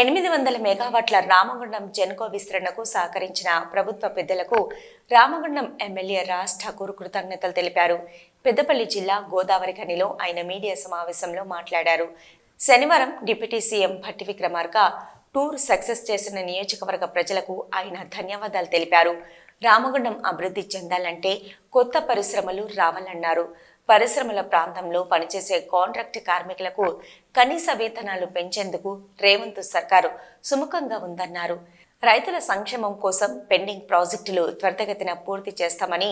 ఎనిమిది వందల మెగావాట్ల రామగుండం జెన్కో విస్తరణకు సహకరించిన ప్రభుత్వ పెద్దలకు రామగుండం ఎమ్మెల్యే రాజ్ ఠాకూర్ కృతజ్ఞతలు తెలిపారు. పెద్దపల్లి జిల్లా గోదావరి ఖనిలో ఆయన మీడియా సమావేశంలో మాట్లాడారు. శనివారం deputy CM Bhatti Vikramarka tour success చేసిన నియోజకవర్గ ప్రజలకు ఆయన ధన్యవాదాలు తెలిపారు. రామగుండం అభివృద్ధి చెందాలంటే కొత్త పరిశ్రమలు రావాలన్నారు. పరిశ్రమల ప్రాంతంలో పనిచేసే కాంట్రాక్ట్ కార్మికులకు కనీస వేతనాలు పెంచేందుకు రేవంత్ సర్కారు సుముఖంగా ఉందన్నారు. రైతుల సంక్షేమం కోసం పెండింగ్ ప్రాజెక్టులు త్వరితగతిన పూర్తి చేస్తామని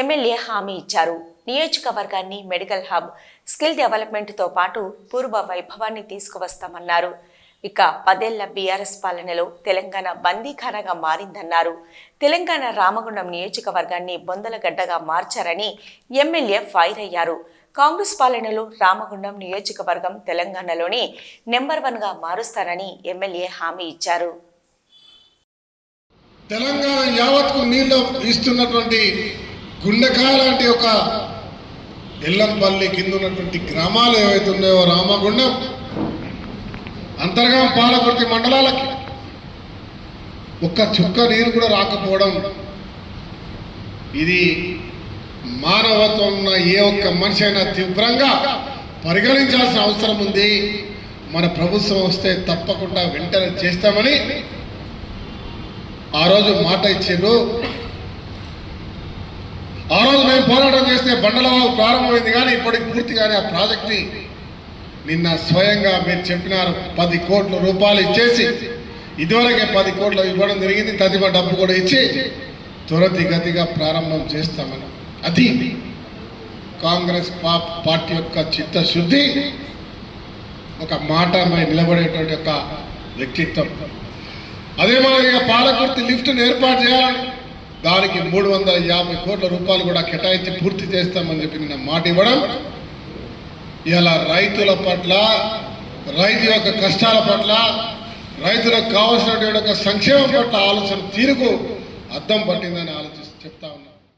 ఎమ్మెల్యే హామీ ఇచ్చారు. నియోజకవర్గాన్ని మెడికల్ హబ్ స్కిల్ డెవలప్మెంట్తో పాటు పూర్వ వైభవాన్ని తీసుకువస్తామన్నారు. ఇక పదేళ్ళ బీఆర్ఎస్ పాలనలో తెలంగాణ బందీఖానగా మారిందన్నారు. తెలంగాణ రామగుండం నియోజకవర్గాన్ని బొందలగడ్డగా మార్చారని ఎమ్మెల్యే ఫైర్ అయ్యారు. కాంగ్రెస్ పాలనలో రామగుండం నియోజకవర్గం తెలంగాణలోని నెంబర్ వన్గా మారుస్తారని ఎమ్మెల్యే హామీ ఇచ్చారు. తెలంగాణ యావత్కు నీళ్ళు ఇస్తున్నటువంటి గుండెకాయ లాంటి ఒక ఎల్లంపల్లి కింద ఉన్నటువంటి గ్రామాలు ఏవైతే ఉన్నాయో రామగుండం అంతర్గా పాలకుర్తి మండలాలకి. ఒక్క చుక్క నీరు కూడా రాకపోవడం ఇది మానవత్వం ఉన్న ఏ ఒక్క మనిషి అయినా తీవ్రంగా పరిగణించాల్సిన అవసరం ఉంది. మన ప్రభుత్వం వస్తే తప్పకుండా వెంటనే చేస్తామని ఆ రోజు మాట ఇచ్చిండ్రు ఆ రోజు మేము పోరాటం చేస్తే బండలవాగు ప్రారంభమైంది కానీ ఇప్పటికి పూర్తిగానే ఆ ప్రాజెక్ట్ని నిన్న స్వయంగా మీరు చెప్పినారు పది కోట్ల రూపాయలు ఇచ్చేసి ఇదివరకే పది కోట్లు ఇవ్వడం జరిగింది తదిమ డబ్బు కూడా ఇచ్చి త్వరతిగతిగా ప్రారంభం చేస్తామని. అది కాంగ్రెస్ పార్టీ యొక్క చిత్తశుద్ధి ఒక మాట మరి నిలబడేటువంటి ఒక వ్యక్తిత్వం. అదే మాదిరిగా పాలకుర్తి లిఫ్ట్ను ఏర్పాటు చేయాలని దానికి మూడు వందల యాభై కోట్ల రూపాయలు కూడా కేటాయించి పూర్తి చేస్తామని చెప్పి నిన్న మాట ఇవ్వడం ఇలా రైతుల పట్ల రైతు యొక్క కష్టాల పట్ల రైతులకు కావాల్సినటువంటి ఒక సంక్షేమం పట్ల ఆలోచన తీరుకు అద్దం పట్టిందని